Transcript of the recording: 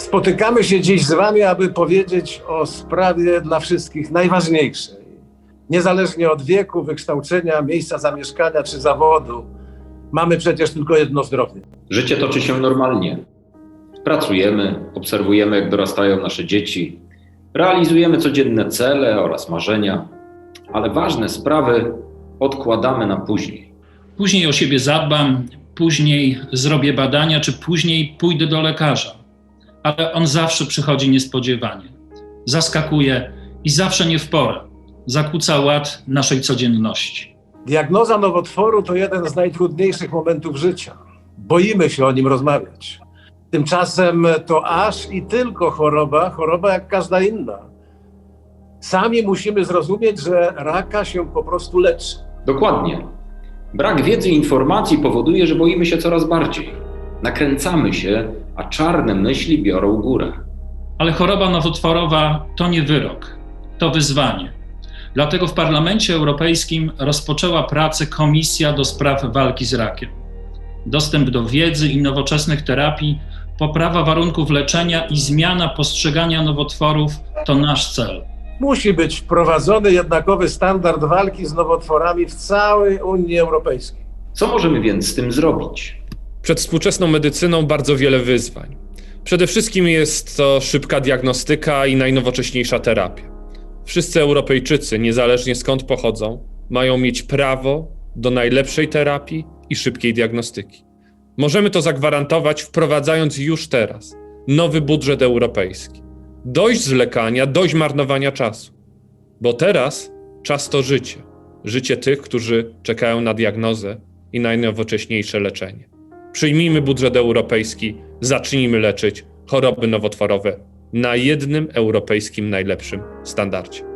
Spotykamy się dziś z Wami, aby powiedzieć o sprawie dla wszystkich najważniejszej. Niezależnie od wieku, wykształcenia, miejsca zamieszkania czy zawodu, mamy przecież tylko jedno zdrowie. Życie toczy się normalnie. Pracujemy, obserwujemy, jak dorastają nasze dzieci, realizujemy codzienne cele oraz marzenia, ale ważne sprawy odkładamy na później. Później o siebie zadbam, później zrobię badania, czy później pójdę do lekarza. Ale on zawsze przychodzi niespodziewanie, zaskakuje i zawsze nie w porę. Zakłóca ład naszej codzienności. Diagnoza nowotworu to jeden z najtrudniejszych momentów życia. Boimy się o nim rozmawiać. Tymczasem to aż i tylko choroba, choroba jak każda inna. Sami musimy zrozumieć, że raka się po prostu leczy. Dokładnie. Brak wiedzy i informacji powoduje, że boimy się coraz bardziej. Nakręcamy się, a czarne myśli biorą górę. Ale choroba nowotworowa to nie wyrok, to wyzwanie. Dlatego w Parlamencie Europejskim rozpoczęła pracę Komisja do spraw walki z rakiem. Dostęp do wiedzy i nowoczesnych terapii, poprawa warunków leczenia i zmiana postrzegania nowotworów to nasz cel. Musi być wprowadzony jednakowy standard walki z nowotworami w całej Unii Europejskiej. Co możemy więc z tym zrobić? Przed współczesną medycyną bardzo wiele wyzwań. Przede wszystkim jest to szybka diagnostyka i najnowocześniejsza terapia. Wszyscy Europejczycy, niezależnie skąd pochodzą, mają mieć prawo do najlepszej terapii i szybkiej diagnostyki. Możemy to zagwarantować, wprowadzając już teraz nowy budżet europejski. Dość zwlekania, dość marnowania czasu. Bo teraz czas to życie. Życie tych, którzy czekają na diagnozę i najnowocześniejsze leczenie. Przyjmijmy budżet europejski, zacznijmy leczyć choroby nowotworowe na jednym europejskim najlepszym standardzie.